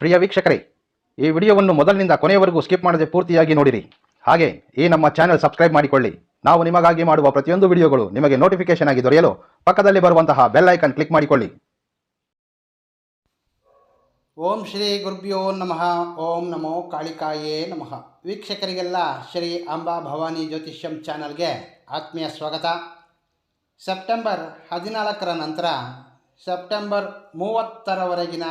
ಪ್ರಿಯ ವೀಕ್ಷಕರೇ, ಈ ವಿಡಿಯೋವನ್ನು ಮೊದಲಿನಿಂದ ಕೊನೆಯವರೆಗೂ ಸ್ಕಿಪ್ ಮಾಡದೆ ಪೂರ್ತಿಯಾಗಿ ನೋಡಿರಿ. ಹಾಗೆ, ಈ ನಮ್ಮ ಚಾನೆಲ್ ಸಬ್ಸ್ಕ್ರೈಬ್ ಮಾಡಿಕೊಳ್ಳಿ. ನಾವು ನಿಮಗಾಗಿ ಮಾಡುವ ಪ್ರತಿಯೊಂದು ವಿಡಿಯೋಗಳು ನಿಮಗೆ ನೋಟಿಫಿಕೇಶನ್ ಆಗಿ ದೊರೆಯಲು ಪಕ್ಕದಲ್ಲಿ ಬರುವಂತಹ ಬೆಲ್ ಐಕನ್ ಕ್ಲಿಕ್ ಮಾಡಿಕೊಳ್ಳಿ. ಓಂ ಶ್ರೀ ಗುರುಭ್ಯೋ ನಮಃ. ಓಂ ನಮೋ ಕಾಳಿಕಾಯೇ ನಮಃ. ವೀಕ್ಷಕರಿಗೆಲ್ಲ ಶ್ರೀ ಅಂಬಾ ಭವಾನಿ ಜ್ಯೋತಿಷ್ಯಂ ಚಾನಲ್ಗೆ ಆತ್ಮೀಯ ಸ್ವಾಗತ. ಸೆಪ್ಟೆಂಬರ್ ಹದಿನಾಲ್ಕರ ನಂತರ, ಸೆಪ್ಟೆಂಬರ್ ಮೂವತ್ತರವರೆಗಿನ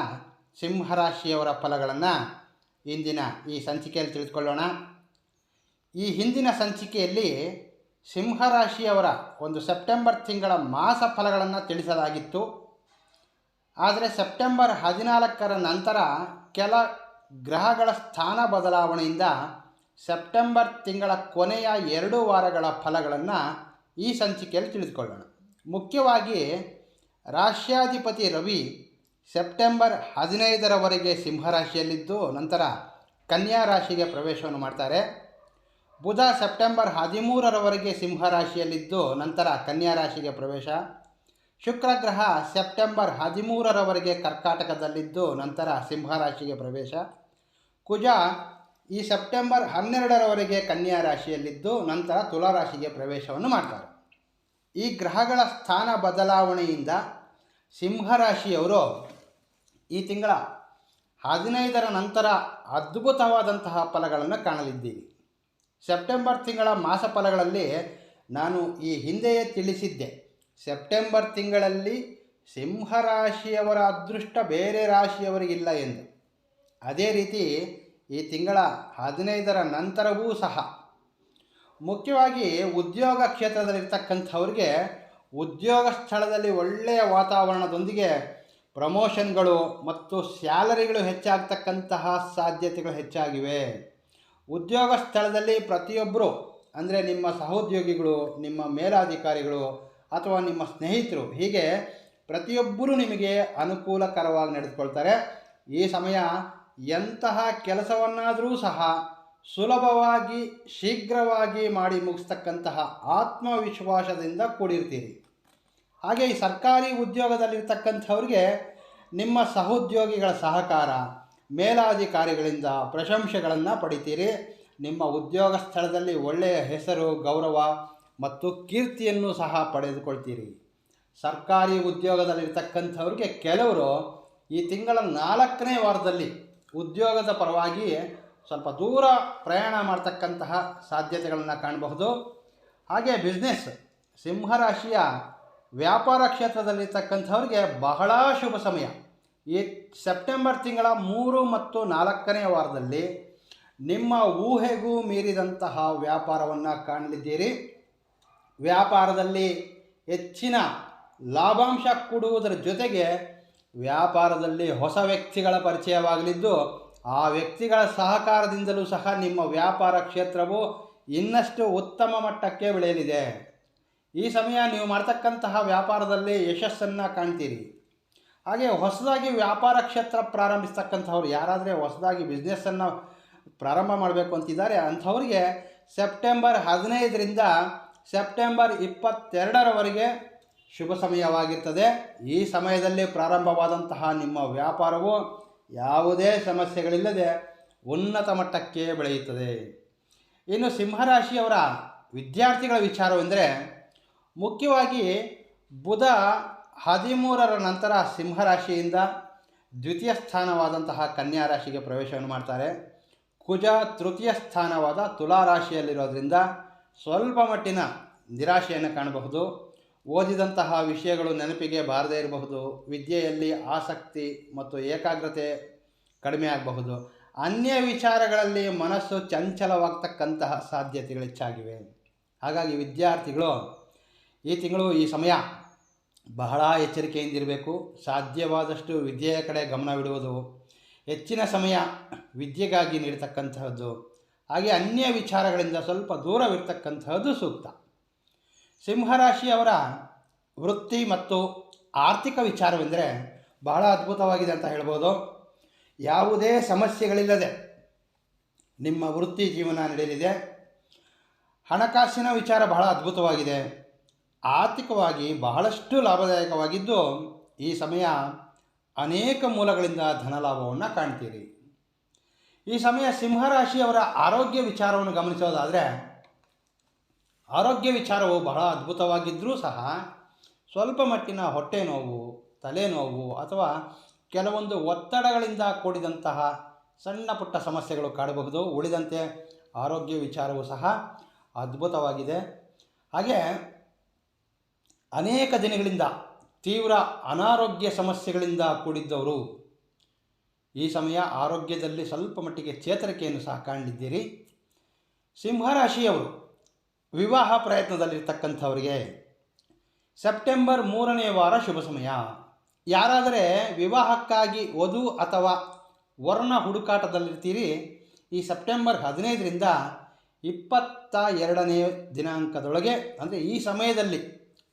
ಸಿಂಹರಾಶಿಯವರ ಫಲಗಳನ್ನು ಇಂದಿನ ಈ ಸಂಚಿಕೆಯಲ್ಲಿ ತಿಳಿದುಕೊಳ್ಳೋಣ. ಈ ಹಿಂದಿನ ಸಂಚಿಕೆಯಲ್ಲಿ ಸಿಂಹರಾಶಿಯವರ ಒಂದು ಸೆಪ್ಟೆಂಬರ್ ತಿಂಗಳ ಮಾಸ ಫಲಗಳನ್ನು ತಿಳಿಸಲಾಗಿತ್ತು. ಆದರೆ ಸೆಪ್ಟೆಂಬರ್ ಹದಿನಾಲ್ಕರ ನಂತರ ಕೆಲ ಗ್ರಹಗಳ ಸ್ಥಾನ ಬದಲಾವಣೆಯಿಂದ ಸೆಪ್ಟೆಂಬರ್ ತಿಂಗಳ ಕೊನೆಯ ಎರಡು ವಾರಗಳ ಫಲಗಳನ್ನು ಈ ಸಂಚಿಕೆಯಲ್ಲಿ ತಿಳಿದುಕೊಳ್ಳೋಣ. ಮುಖ್ಯವಾಗಿ ರಾಷ್ಟ್ರಾಧಿಪತಿ ರವಿ ಸೆಪ್ಟೆಂಬರ್ ಹದಿನೈದರವರೆಗೆ ಸಿಂಹರಾಶಿಯಲ್ಲಿದ್ದು ನಂತರ ಕನ್ಯಾ ರಾಶಿಗೆ ಪ್ರವೇಶವನ್ನು ಮಾಡ್ತಾರೆ. ಬುಧ ಸೆಪ್ಟೆಂಬರ್ ಹದಿಮೂರರವರೆಗೆ ಸಿಂಹರಾಶಿಯಲ್ಲಿದ್ದು ನಂತರ ಕನ್ಯಾ ರಾಶಿಗೆ ಪ್ರವೇಶ. ಶುಕ್ರ ಗ್ರಹ ಸೆಪ್ಟೆಂಬರ್ ಹದಿಮೂರರವರೆಗೆ ಕರ್ಕಾಟಕದಲ್ಲಿದ್ದು ನಂತರ ಸಿಂಹರಾಶಿಗೆ ಪ್ರವೇಶ. ಕುಜ ಈ ಸೆಪ್ಟೆಂಬರ್ ಹನ್ನೆರಡರವರೆಗೆ ಕನ್ಯಾ ರಾಶಿಯಲ್ಲಿದ್ದು ನಂತರ ತುಲಾರಾಶಿಗೆ ಪ್ರವೇಶವನ್ನು ಮಾಡ್ತಾರೆ. ಈ ಗ್ರಹಗಳ ಸ್ಥಾನ ಬದಲಾವಣೆಯಿಂದ ಸಿಂಹರಾಶಿಯವರು ಈ ತಿಂಗಳ ಹದಿನೈದರ ನಂತರ ಅದ್ಭುತವಾದಂತಹ ಫಲಗಳನ್ನು ಕಾಣಲಿದ್ದೀರಿ. ಸೆಪ್ಟೆಂಬರ್ ತಿಂಗಳ ಮಾಸ ಫಲಗಳಲ್ಲಿ ನಾನು ಈ ಹಿಂದೆಯೇ ತಿಳಿಸಿದ್ದೆ. ಸೆಪ್ಟೆಂಬರ್ ತಿಂಗಳಲ್ಲಿ ಸಿಂಹರಾಶಿಯವರ ಅದೃಷ್ಟ ಬೇರೆ ರಾಶಿಯವರಿಗಿಲ್ಲ ಎಂದು. ಅದೇ ರೀತಿ ಈ ತಿಂಗಳ ಹದಿನೈದರ ನಂತರವೂ ಸಹ. ಮುಖ್ಯವಾಗಿ ಉದ್ಯೋಗ ಕ್ಷೇತ್ರದಲ್ಲಿರ್ತಕ್ಕಂಥವ್ರಿಗೆ ಉದ್ಯೋಗ ಸ್ಥಳದಲ್ಲಿ ಒಳ್ಳೆಯ ವಾತಾವರಣದೊಂದಿಗೆ ಪ್ರಮೋಷನ್ಗಳು ಮತ್ತು ಸ್ಯಾಲರಿಗಳು ಹೆಚ್ಚಾಗ್ತಕ್ಕಂತಹ ಸಾಧ್ಯತೆಗಳು ಹೆಚ್ಚಾಗಿವೆ. ಉದ್ಯೋಗ ಸ್ಥಳದಲ್ಲಿ ಪ್ರತಿಯೊಬ್ಬರು ಅಂದರೆ ನಿಮ್ಮ ಸಹೋದ್ಯೋಗಿಗಳು, ನಿಮ್ಮ ಮೇಲಾಧಿಕಾರಿಗಳು ಅಥವಾ ನಿಮ್ಮ ಸ್ನೇಹಿತರು, ಹೀಗೆ ಪ್ರತಿಯೊಬ್ಬರೂ ನಿಮಗೆ ಅನುಕೂಲಕರವಾಗಿ ನಡೆದುಕೊಳ್ತಾರೆ. ಈ ಸಮಯ ಎಂತಹ ಕೆಲಸವನ್ನಾದರೂ ಸಹ ಸುಲಭವಾಗಿ, ಶೀಘ್ರವಾಗಿ ಮಾಡಿ ಮುಗಿಸ್ತಕ್ಕಂತಹ ಆತ್ಮವಿಶ್ವಾಸದಿಂದ ಕೂಡಿರ್ತೀರಿ. ಹಾಗೆ ಈ ಸರ್ಕಾರಿ ಉದ್ಯೋಗದಲ್ಲಿರ್ತಕ್ಕಂಥವ್ರಿಗೆ ನಿಮ್ಮ ಸಹೋದ್ಯೋಗಿಗಳ ಸಹಕಾರ, ಮೇಲಾಧಿಕಾರಿಗಳಿಂದ ಪ್ರಶಂಸೆಗಳನ್ನು ಪಡಿತೀರಿ. ನಿಮ್ಮ ಉದ್ಯೋಗ ಸ್ಥಳದಲ್ಲಿ ಒಳ್ಳೆಯ ಹೆಸರು, ಗೌರವ ಮತ್ತು ಕೀರ್ತಿಯನ್ನು ಸಹ ಪಡೆದುಕೊಳ್ತೀರಿ. ಸರ್ಕಾರಿ ಉದ್ಯೋಗದಲ್ಲಿರ್ತಕ್ಕಂಥವ್ರಿಗೆ ಕೆಲವರು ಈ ತಿಂಗಳ ನಾಲ್ಕನೇ ವಾರದಲ್ಲಿ ಉದ್ಯೋಗದ ಪರವಾಗಿ ಸ್ವಲ್ಪ ದೂರ ಪ್ರಯಾಣ ಮಾಡ್ತಕ್ಕಂತಹ ಸಾಧ್ಯತೆಗಳನ್ನು ಕಾಣಬಹುದು. ಹಾಗೆ ಬಿಸ್ನೆಸ್ ಸಿಂಹರಾಶಿಯ ವ್ಯಾಪಾರ ಕ್ಷೇತ್ರದಲ್ಲಿರ್ತಕ್ಕಂಥವ್ರಿಗೆ ಬಹಳ ಶುಭ ಸಮಯ. ಈ ಸೆಪ್ಟೆಂಬರ್ ತಿಂಗಳ ಮೂರು ಮತ್ತು ನಾಲ್ಕನೇ ವಾರದಲ್ಲಿ ನಿಮ್ಮ ಊಹೆಗೂ ಮೀರಿದಂತಹ ವ್ಯಾಪಾರವನ್ನು ಕಾಣಲಿದ್ದೀರಿ. ವ್ಯಾಪಾರದಲ್ಲಿ ಹೆಚ್ಚಿನ ಲಾಭಾಂಶ ಕೊಡುವುದರ ಜೊತೆಗೆ ವ್ಯಾಪಾರದಲ್ಲಿ ಹೊಸ ವ್ಯಕ್ತಿಗಳ ಪರಿಚಯವಾಗಲಿದ್ದು, ಆ ವ್ಯಕ್ತಿಗಳ ಸಹಕಾರದಿಂದಲೂ ಸಹ ನಿಮ್ಮ ವ್ಯಾಪಾರ ಕ್ಷೇತ್ರವು ಇನ್ನಷ್ಟು ಉತ್ತಮ ಮಟ್ಟಕ್ಕೆ ಬೆಳೆಯಲಿದೆ. ಈ ಸಮಯ ನೀವು ಮಾಡ್ತಕ್ಕಂತಹ ವ್ಯಾಪಾರದಲ್ಲಿ ಯಶಸ್ಸನ್ನು ಕಾಣ್ತೀರಿ. ಹಾಗೆ ಹೊಸದಾಗಿ ವ್ಯಾಪಾರ ಕ್ಷೇತ್ರ ಪ್ರಾರಂಭಿಸ್ತಕ್ಕಂಥವ್ರು ಯಾರಾದರೆ ಹೊಸದಾಗಿ ಬಿಸ್ನೆಸ್ಸನ್ನು ಪ್ರಾರಂಭ ಮಾಡಬೇಕು ಅಂತಿದ್ದಾರೆ, ಅಂಥವ್ರಿಗೆ ಸೆಪ್ಟೆಂಬರ್ ಹದಿನೈದರಿಂದ ಸೆಪ್ಟೆಂಬರ್ ಇಪ್ಪತ್ತೆರಡರವರೆಗೆ ಶುಭ ಸಮಯವಾಗಿರ್ತದೆ. ಈ ಸಮಯದಲ್ಲಿ ಪ್ರಾರಂಭವಾದಂತಹ ನಿಮ್ಮ ವ್ಯಾಪಾರವು ಯಾವುದೇ ಸಮಸ್ಯೆಗಳಿಲ್ಲದೆ ಉನ್ನತ ಮಟ್ಟಕ್ಕೆ ಬೆಳೆಯುತ್ತದೆ. ಇನ್ನು ಸಿಂಹರಾಶಿಯವರ ವಿದ್ಯಾರ್ಥಿಗಳ ವಿಚಾರವೆಂದರೆ ಮುಖ್ಯವಾಗಿ ಬುಧ ಹದಿಮೂರರ ನಂತರ ಸಿಂಹರಾಶಿಯಿಂದ ದ್ವಿತೀಯ ಸ್ಥಾನವಾದಂತಹ ಕನ್ಯಾ ರಾಶಿಗೆ ಪ್ರವೇಶವನ್ನು ಮಾಡ್ತಾರೆ. ಕುಜ ತೃತೀಯ ಸ್ಥಾನವಾದ ತುಲಾ ರಾಶಿಯಲ್ಲಿರೋದ್ರಿಂದ ಸ್ವಲ್ಪ ಮಟ್ಟಿನ ನಿರಾಶೆಯನ್ನು ಕಾಣಬಹುದು. ಓದಿದಂತಹ ವಿಷಯಗಳು ನೆನಪಿಗೆ ಬಾರದೇ ಇರಬಹುದು. ವಿದ್ಯೆಯಲ್ಲಿ ಆಸಕ್ತಿ ಮತ್ತು ಏಕಾಗ್ರತೆ ಕಡಿಮೆ ಆಗಬಹುದು. ಅನ್ಯ ವಿಚಾರಗಳಲ್ಲಿ ಮನಸ್ಸು ಚಂಚಲವಾಗ್ತಕ್ಕಂತಹ ಸಾಧ್ಯತೆಗಳು ಹೆಚ್ಚಾಗಿವೆ. ಹಾಗಾಗಿ ವಿದ್ಯಾರ್ಥಿಗಳು ಈ ತಿಂಗಳು ಈ ಸಮಯ ಬಹಳ ಎಚ್ಚರಿಕೆಯಿಂದಿರಬೇಕು. ಸಾಧ್ಯವಾದಷ್ಟು ವಿದ್ಯೆಯ ಕಡೆ ಗಮನವಿಡುವುದು ಹೆಚ್ಚಿನ ಸಮಯ ವಿದ್ಯೆಗಾಗಿ ನೀಡತಕ್ಕಂತಹದ್ದು, ಹಾಗೆ ಅನ್ಯ ವಿಚಾರಗಳಿಂದ ಸ್ವಲ್ಪ ದೂರವಿರ್ತಕ್ಕಂತಹದ್ದು ಸೂಕ್ತ. ಸಿಂಹರಾಶಿಯವರ ವೃತ್ತಿ ಮತ್ತು ಆರ್ಥಿಕ ವಿಚಾರವೆಂದರೆ ಬಹಳ ಅದ್ಭುತವಾಗಿದೆ ಅಂತ ಹೇಳ್ಬೋದು. ಯಾವುದೇ ಸಮಸ್ಯೆಗಳಿಲ್ಲದೆ ನಿಮ್ಮ ವೃತ್ತಿ ಜೀವನ ನಡೆಯಲಿದೆ. ಹಣಕಾಸಿನ ವಿಚಾರ ಬಹಳ ಅನೇಕ ಮೂಲಗಳಿಂದ ಧನಲಾಭವನ್ನು ಕಾಣ್ತೀರಿ. ಈ ಸಮಯ ಸಿಂಹರಾಶಿಯವರ ಆರೋಗ್ಯ ವಿಚಾರವನ್ನು ಗಮನಿಸೋದಾದರೆ, ಆರೋಗ್ಯ ವಿಚಾರವು ಬಹಳ ಅದ್ಭುತವಾಗಿದ್ದರೂ ಸಹ ಸ್ವಲ್ಪ ಮಟ್ಟಿನ ಹೊಟ್ಟೆ ನೋವು ತಲೆನೋವು ಅಥವಾ ಕೆಲವೊಂದು ಒತ್ತಡಗಳಿಂದ ಕೂಡಿದಂತಹ ಸಣ್ಣ ಪುಟ್ಟ ಸಮಸ್ಯೆಗಳು ಕಾಡಬಹುದು. ಉಳಿದಂತೆ ಆರೋಗ್ಯ ವಿಚಾರವು ಸಹ ಅದ್ಭುತವಾಗಿದೆ. ಹಾಗೆ ಅನೇಕ ದಿನಗಳಿಂದ ತೀವ್ರ ಅನಾರೋಗ್ಯ ಸಮಸ್ಯೆಗಳಿಂದ ಕೂಡಿದ್ದವರು, ಈ ಸಮಯ ಆರೋಗ್ಯದಲ್ಲಿ ಸ್ವಲ್ಪ ಮಟ್ಟಿಗೆ ಚೇತರಿಕೆಯನ್ನು ಸಹ ಕಾಣಿದ್ದೀರಿ ಸಿಂಹರಾಶಿಯವರು, ವಿವಾಹ ಪ್ರಯತ್ನದಲ್ಲಿರ್ತಕ್ಕಂಥವರಿಗೆ ಸೆಪ್ಟೆಂಬರ್ ಮೂರನೇ ವಾರ ಶುಭ ಸಮಯ. ಯಾರಾದರೆ ವಿವಾಹಕ್ಕಾಗಿ ವಧು ಅಥವಾ ವರ್ಣ ಹುಡುಕಾಟದಲ್ಲಿರ್ತೀರಿ, ಈ ಸೆಪ್ಟೆಂಬರ್ ಹದಿನೈದರಿಂದ ಇಪ್ಪತ್ತ ಎರಡನೇ ದಿನಾಂಕದೊಳಗೆ, ಅಂದರೆ ಈ ಸಮಯದಲ್ಲಿ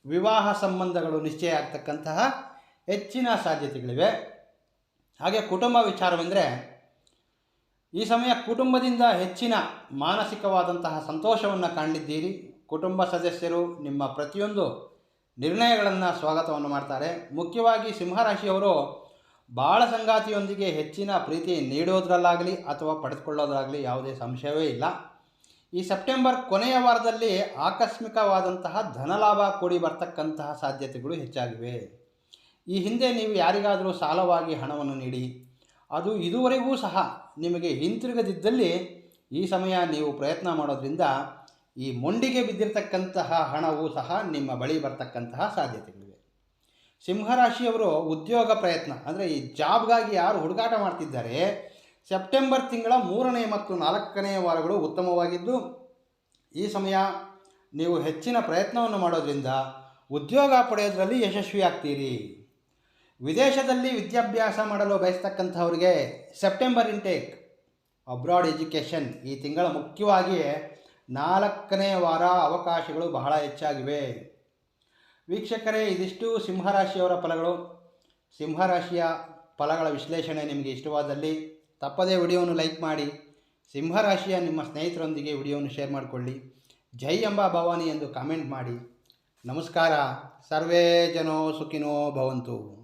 ವಿವಾಹ ಸಂಬಂಧಗಳು ನಿಶ್ಚಯ ಆಗ್ತಕ್ಕಂತಹ ಹೆಚ್ಚಿನ ಸಾಧ್ಯತೆಗಳಿವೆ. ಹಾಗೆ ಕುಟುಂಬ ವಿಚಾರವೆಂದರೆ, ಈ ಸಮಯ ಕುಟುಂಬದಿಂದ ಹೆಚ್ಚಿನ ಮಾನಸಿಕವಾದಂತಹ ಸಂತೋಷವನ್ನು ಕಾಣಲಿದ್ದೀರಿ. ಕುಟುಂಬ ಸದಸ್ಯರು ನಿಮ್ಮ ಪ್ರತಿಯೊಂದು ನಿರ್ಣಯಗಳನ್ನು ಸ್ವಾಗತವನ್ನು ಮಾಡ್ತಾರೆ. ಮುಖ್ಯವಾಗಿ ಸಿಂಹರಾಶಿಯವರು ಬಾಳ ಸಂಗಾತಿಯೊಂದಿಗೆ ಹೆಚ್ಚಿನ ಪ್ರೀತಿ ನೀಡೋದ್ರಲ್ಲಾಗಲಿ ಅಥವಾ ಪಡೆದುಕೊಳ್ಳೋದ್ರಾಗಲಿ ಯಾವುದೇ ಸಂಶಯವೇ ಇಲ್ಲ. ಈ ಸೆಪ್ಟೆಂಬರ್ ಕೊನೆಯ ವಾರದಲ್ಲಿ ಆಕಸ್ಮಿಕವಾದಂತಹ ಧನಲಾಭ ಕೂಡಿ ಬರ್ತಕ್ಕಂತಹ ಸಾಧ್ಯತೆಗಳು ಹೆಚ್ಚಾಗಿವೆ. ಈ ಹಿಂದೆ ನೀವು ಯಾರಿಗಾದರೂ ಸಾಲವಾಗಿ ಹಣವನ್ನು ನೀಡಿ, ಅದು ಇದುವರೆಗೂ ಸಹ ನಿಮಗೆ ಹಿಂತಿರುಗದಿದ್ದಲ್ಲಿ ಈ ಸಮಯ ನೀವು ಪ್ರಯತ್ನ ಮಾಡೋದ್ರಿಂದ ಈ ಮೊಂಡಿಗೆ ಬಿದ್ದಿರತಕ್ಕಂತಹ ಹಣವು ಸಹ ನಿಮ್ಮ ಬಳಿ ಬರ್ತಕ್ಕಂತಹ ಸಾಧ್ಯತೆಗಳಿವೆ. ಸಿಂಹರಾಶಿಯವರು ಉದ್ಯೋಗ ಪ್ರಯತ್ನ, ಅಂದರೆ ಈ ಜಾಬ್ಗಾಗಿ ಯಾರು ಹುಡುಕಾಟ ಮಾಡ್ತಿದ್ದಾರೆ ಸೆಪ್ಟೆಂಬರ್ ತಿಂಗಳ ಮೂರನೇ ಮತ್ತು ನಾಲ್ಕನೆಯ ವಾರಗಳು ಉತ್ತಮವಾಗಿದ್ದು, ಈ ಸಮಯ ನೀವು ಹೆಚ್ಚಿನ ಪ್ರಯತ್ನವನ್ನು ಮಾಡೋದ್ರಿಂದ ಉದ್ಯೋಗ ಪಡೆಯೋದರಲ್ಲಿ ಯಶಸ್ವಿಯಾಗ್ತೀರಿ. ವಿದೇಶದಲ್ಲಿ ವಿದ್ಯಾಭ್ಯಾಸ ಮಾಡಲು ಬಯಸ್ತಕ್ಕಂಥವ್ರಿಗೆ ಸೆಪ್ಟೆಂಬರ್ ಇಂಟೇಕ್ ಅಬ್ರಾಡ್ ಎಜುಕೇಷನ್ ಈ ತಿಂಗಳ ಮುಖ್ಯವಾಗಿ ನಾಲ್ಕನೇ ವಾರ ಅವಕಾಶಗಳು ಬಹಳ ಹೆಚ್ಚಾಗಿವೆ. ವೀಕ್ಷಕರೇ, ಇದಿಷ್ಟು ಸಿಂಹರಾಶಿಯವರ ಫಲಗಳು. ಸಿಂಹರಾಶಿಯ ಫಲಗಳ ವಿಶ್ಲೇಷಣೆ ನಿಮಗೆ ಇಷ್ಟವಾದಲ್ಲಿ ತಪ್ಪದೇ ವಿಡಿಯೋವನ್ನು ಲೈಕ್ ಮಾಡಿ. ಸಿಂಹರಾಶಿಯ ನಿಮ್ಮ ಸ್ನೇಹಿತರೊಂದಿಗೆ ವಿಡಿಯೋವನ್ನು ಶೇರ್ ಮಾಡಿಕೊಳ್ಳಿ. ಜೈ ಎಂಬ ಭವಾನಿ ಎಂದು ಕಾಮೆಂಟ್ ಮಾಡಿ. ನಮಸ್ಕಾರ. ಸರ್ವೇ ಜನೋ ಸುಖಿನೋ ಭವಂತು.